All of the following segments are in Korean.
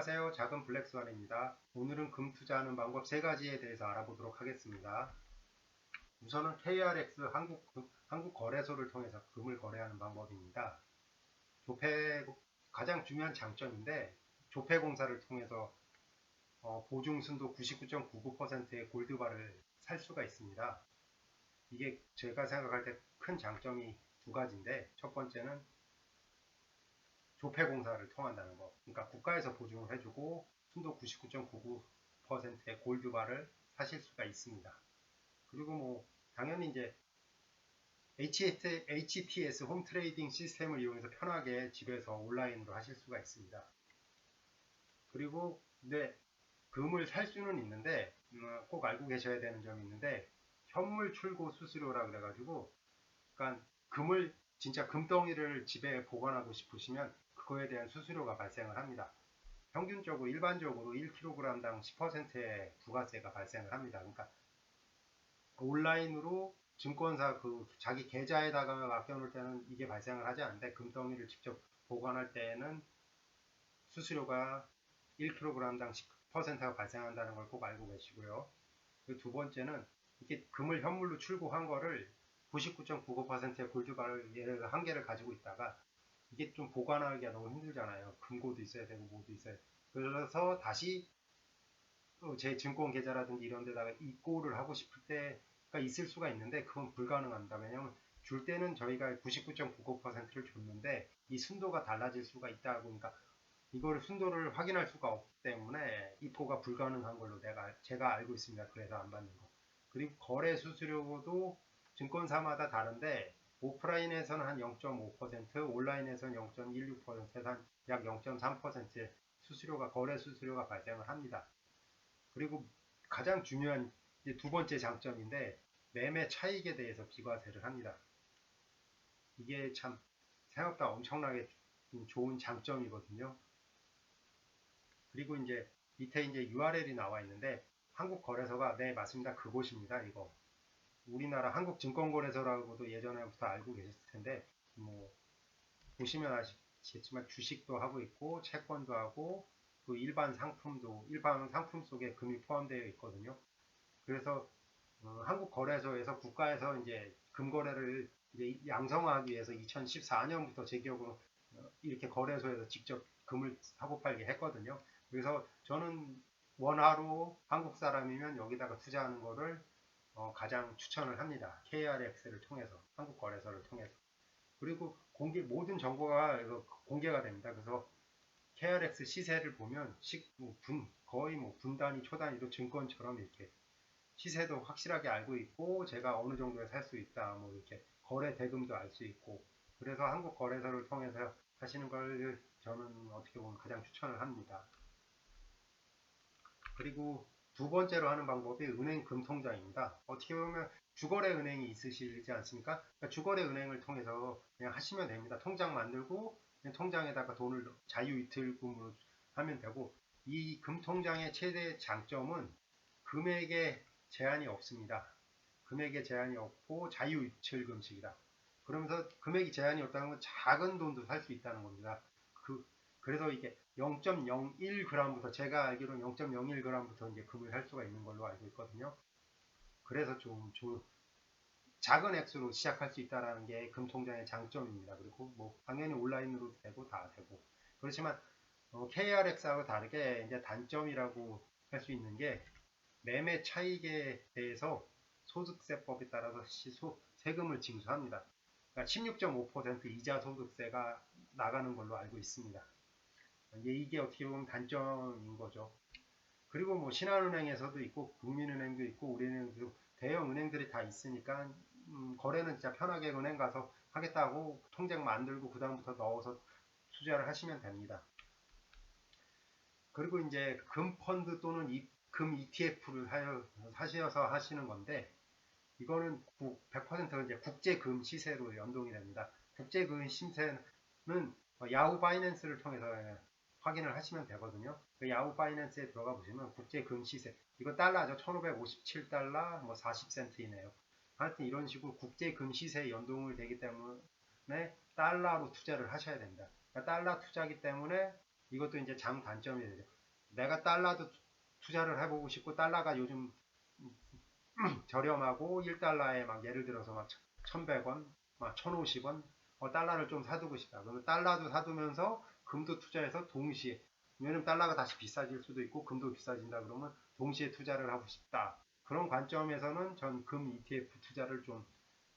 안녕하세요. 작은 블랙스완입니다. 오늘은 금 투자하는 방법 세 가지에 대해서 알아보도록 하겠습니다. 우선은 KRX 한국, 한국 거래소를 통해서 금을 거래하는 방법입니다. 조폐, 가장 중요한 장점인데, 조폐 공사를 통해서 어, 보증 순도 99.99%의 골드바를 살 수가 있습니다. 이게 제가 생각할 때 큰 장점이 두 가지인데, 첫 번째는 조폐 공사를 통한다는 거. 그러니까 국가에서 보증을 해주고 순도 99.99%의 골드바를 사실 수가 있습니다. 그리고 뭐 당연히 이제 HTS 홈 트레이딩 시스템을 이용해서 편하게 집에서 온라인으로 하실 수가 있습니다. 그리고 네 금을 살 수는 있는데 음, 꼭 알고 계셔야 되는 점이 있는데 현물 출고 수수료라 그래가지고 그러니까 금을 진짜 금덩이를 집에 보관하고 싶으시면 그거에 대한 수수료가 발생을 합니다. 평균적으로 일반적으로 1kg당 10%의 부가세가 발생을 합니다. 그러니까 온라인으로 증권사 그 자기 계좌에다가 맡겨놓을 때는 이게 발생을 하지 않는데 금덩이를 직접 보관할 때에는 수수료가 1kg당 10%가 발생한다는 걸 꼭 알고 계시고요. 두 번째는 이렇게 금을 현물로 출고한 거를 99.99%의 골드바를 한 개를 가지고 있다가 이게 좀 보관하기가 너무 힘들잖아요. 금고도 있어야 되고 뭐도 있어야 되고. 그래서 다시 제 증권 계좌라든지 이런 데다가 입고를 하고 싶을 때가 있을 수가 있는데 그건 불가능합니다. 왜냐하면 줄 때는 저희가 99.99%를 줬는데 이 순도가 달라질 수가 있다고 그러니까 이거를 순도를 확인할 수가 없기 때문에 입고가 불가능한 걸로 내가 제가 알고 있습니다. 그래서 안 받는 거. 그리고 거래 수수료도 증권사마다 다른데 오프라인에서는 한 0.5%, 온라인에서는 0.16%에서 약 0.3%의 수수료가 거래 수수료가 발생을 합니다. 그리고 가장 중요한 두 번째 장점인데 매매 차익에 대해서 비과세를 합니다. 이게 참 생각보다 엄청나게 좋은 장점이거든요. 그리고 이제 밑에 이제 URL이 나와 있는데 한국 거래소가 네 맞습니다. 그곳입니다. 이거 우리나라 한국증권거래소라고도 예전에부터 알고 계셨을 텐데 뭐 보시면 아시겠지만 주식도 하고 있고 채권도 하고 그 일반 상품도 일반 상품 속에 금이 포함되어 있거든요. 그래서 어, 한국 거래소에서 국가에서 이제 금거래를 이제 양성화하기 위해서 2014년부터 제 기억으로 어, 이렇게 거래소에서 직접 금을 사고 팔게 했거든요. 그래서 저는 원화로 한국 사람이면 여기다가 투자하는 거를 어, 가장 추천을 합니다. KRX를 통해서 한국 거래소를 통해서 그리고 공개 모든 정보가 공개가 됩니다. 그래서 KRX 시세를 보면 식, 뭐 분, 거의 뭐 분단위 초단위로 증권처럼 이렇게 시세도 확실하게 알고 있고 제가 어느 정도에 살 수 있다 뭐 이렇게 거래 대금도 알 수 있고 그래서 한국 거래소를 통해서 하시는 걸 저는 어떻게 보면 가장 추천을 합니다. 그리고 두 번째로 하는 방법이 은행 금통장입니다. 어떻게 보면 주거래 은행이 있으시지 않습니까? 그러니까 주거래 은행을 통해서 그냥 하시면 됩니다. 통장 만들고 통장에다가 돈을 자유이틀금으로 하면 되고 이 금통장의 최대 장점은 금액에 제한이 없습니다. 금액에 제한이 없고 자유이틀금식이다. 그러면서 금액이 제한이 없다는 건 작은 돈도 살 수 있다는 겁니다. 그, 그래서 이게 0.01g부터 제가 알기로는 0.01g부터 이제 금을 할 수가 있는 걸로 알고 있거든요. 그래서 좀, 좀 작은 액수로 시작할 수 있다는 게 금통장의 장점입니다. 그리고 뭐 당연히 온라인으로 되고 다 되고 그렇지만 어, KRX하고 다르게 이제 단점이라고 할 수 있는 게 매매 차익에 대해서 소득세법에 따라서 시소, 세금을 징수합니다. 그러니까 16.5% 이자 소득세가 나가는 걸로 알고 있습니다. 이게 어떻게 보면 단점인 거죠. 그리고 뭐 신한은행에서도 있고 국민은행도 있고 우리은행도 대형 은행들이 다 있으니까 음, 거래는 진짜 편하게 은행 가서 하겠다고 통장 만들고 그 다음부터 넣어서 투자를 하시면 됩니다. 그리고 이제 금 펀드 또는 이, 금 ETF를 하여 사셔서 하시는 건데 이거는 100% 이제 국제금 시세로 연동이 됩니다. 국제금 시세는 야후 바이낸스를 통해서 확인을 하시면 되거든요. 그 야후 파이낸스에 들어가 보시면 국제 금 시세 이거 달러죠. 1557달러 뭐 40센트이네요. 하여튼 이런 식으로 국제 금 시세에 연동을 되기 때문에 달러로 투자를 하셔야 됩니다. 그러니까 달러 투자기 때문에 이것도 이제 장 단점이 되죠. 내가 달러도 투자를 해보고 싶고 달러가 요즘 저렴하고 1달러에 막 예를 들어서 막 1100원, 막 1050원 어, 달러를 좀 사두고 싶다. 그러면 달러도 사두면서 금도 투자해서 동시에 왜냐면 달러가 다시 비싸질 수도 있고 금도 비싸진다 그러면 동시에 투자를 하고 싶다. 그런 관점에서는 전 금 ETF 투자를 좀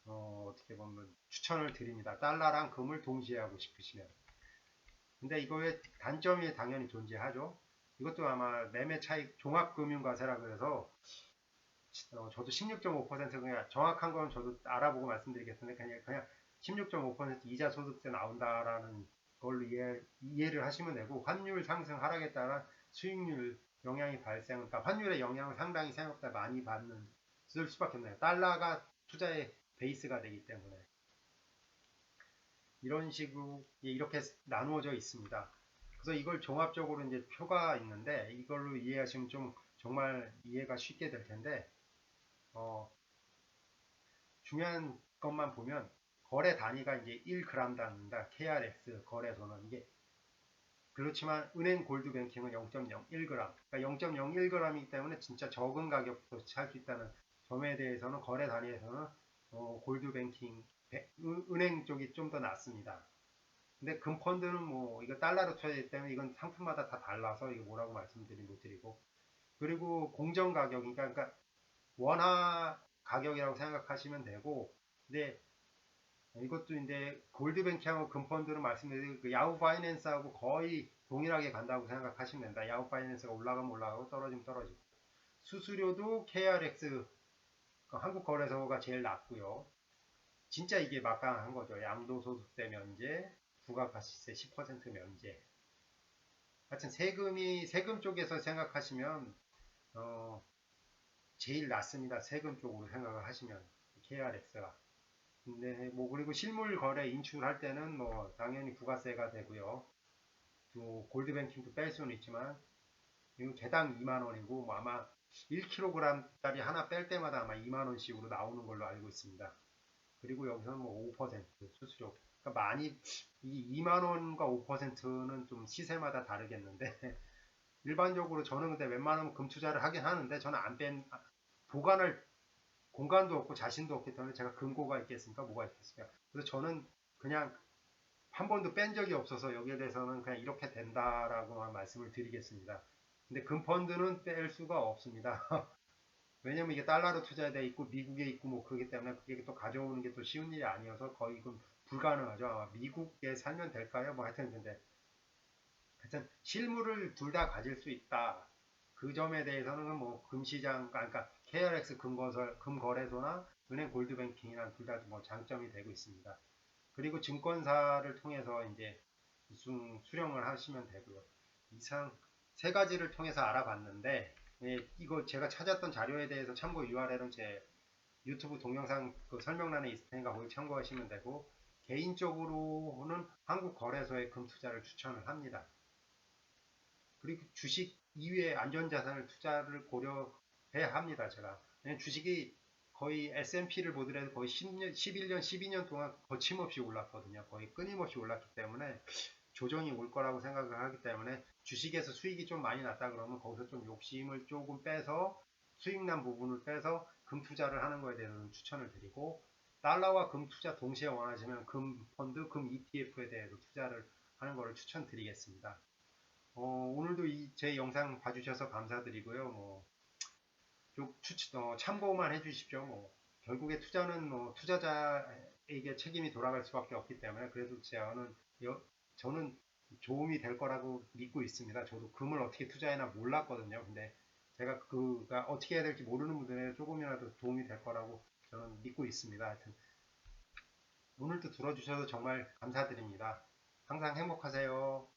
어, 떻게 보면 추천을 드립니다. 달러랑 금을 동시에 하고 싶으시면. 근데 이거의 단점이 당연히 존재하죠. 이것도 아마 매매 차익 종합금융과세라 그래서 어, 저도 16.5% 그냥 정확한 건 저도 알아보고 말씀드리겠습니다. 그냥 그냥 16.5% 이자 소득세 나온다라는 걸로 이해, 이해 를 하시면 되고 환율 상승 하락에 따라 수익률 영향이 발생, 그러니까 환율의 영향을 상당히 생각보다 많이 받는 쓸 수밖에 없네요. 달러가 투자의 베이스가 되기 때문에 이런 식으로 이렇게 나누어져 있습니다. 그래서 이걸 종합적으로 이제 표가 있는데 이걸로 이해하시면 좀 정말 이해가 쉽게 될 텐데 어, 중요한 것만 보면 거래 단위가 이제 1g당입니다. KRX 거래소는 이게 그렇지만 은행 골드 뱅킹은 0.01g 그러니까 0.01g이기 때문에 진짜 적은 가격부터 살 수 있다는 점에 대해서는 거래 단위에서는 어, 골드 뱅킹 은행 쪽이 좀 더 낫습니다. 근데 금펀드는 뭐 이거 달러로 투자되기 때문에 이건 상품마다 다 달라서 이거 뭐라고 말씀드리 못 드리고 그리고 공정 가격이니까 그러니까 원화 가격이라고 생각하시면 되고 근데 이것도 이제 골드뱅킹하고 금펀드로 말씀드린 그 야후 파이낸스하고 거의 동일하게 간다고 생각하시면 된다. 야후 파이낸스가 올라가면 올라가고 떨어지면 떨어지고. 수수료도 KRX 그 한국거래소가 제일 낮고요. 진짜 이게 막강한 거죠. 양도소득세 면제, 부가가치세 10% 면제. 하여튼 세금이 세금 쪽에서 생각하시면 어, 제일 낮습니다. 세금 쪽으로 생각을 하시면 KRX가. 네, 뭐 그리고 실물 거래 인출할 때는 뭐 당연히 부가세가 되고요. 또 골드뱅킹도 뺄 수는 있지만 이건 개당 2만 원이고 뭐 아마 1kg짜리 하나 뺄 때마다 아마 2만 원씩으로 나오는 걸로 알고 있습니다. 그리고 여기서는 뭐 5% 수수료. 그러니까 많이 이 2만 원과 5%는 좀 시세마다 다르겠는데 일반적으로 저는 근데 웬만하면 금 투자를 하긴 하는데 저는 안 뺀 보관을 공간도 없고 자신도 없기 때문에 제가 금고가 있겠습니까? 뭐가 있겠습니까? 그래서 저는 그냥 한 번도 뺀 적이 없어서 여기에 대해서는 그냥 이렇게 된다라고만 말씀을 드리겠습니다. 근데 금펀드는 뺄 수가 없습니다. 왜냐면 이게 달러로 투자돼 있고 미국에 있고 뭐 그렇기 때문에 그게 또 가져오는 게 또 쉬운 일이 아니어서 거의 그 불가능하죠. 미국에 살면 될까요? 뭐 하여튼 근데 하여튼 실물을 둘 다 가질 수 있다. 그 점에 대해서는 뭐 금시장 그러니까 KRX 금거설, 금거래소나 은행 골드뱅킹이란 둘다 뭐 장점이 되고 있습니다. 그리고 증권사를 통해서 이제 우승 수령을 하시면 되고요. 이상 세 가지를 통해서 알아봤는데 예, 이거 제가 찾았던 자료에 대해서 참고 URL은 제 유튜브 동영상 그 설명란에 있을 테니까 거기 참고하시면 되고 개인적으로는 한국거래소에 금투자를 추천을 합니다. 그리고 주식 이외의 안전자산을 투자를 고려 해야 합니다. 제가. 주식이 거의 S&P를 보더라도 거의 10년, 11년, 12년 동안 거침없이 올랐거든요. 거의 끊임없이 올랐기 때문에 조정이 올 거라고 생각을 하기 때문에 주식에서 수익이 좀 많이 났다 그러면 거기서 좀 욕심을 조금 빼서 수익 난 부분을 빼서 금 투자를 하는 거에 대해서는 추천을 드리고 달러와 금 투자 동시에 원하시면 금 펀드, 금 ETF에 대해서 투자를 하는 것을 추천드리겠습니다. 어, 오늘도 이 제 영상 봐주셔서 감사드리고요. 뭐 추, 어, 참고만 해주십시오. 뭐 결국에 투자는 뭐 투자자에게 책임이 돌아갈 수밖에 없기 때문에 그래도 저는 저는 도움이 될 거라고 믿고 있습니다. 저도 금을 어떻게 투자해나 몰랐거든요. 근데 제가 그가 어떻게 해야 될지 모르는 분들에 조금이라도 도움이 될 거라고 저는 믿고 있습니다. 하여튼 오늘도 들어주셔서 정말 감사드립니다. 항상 행복하세요.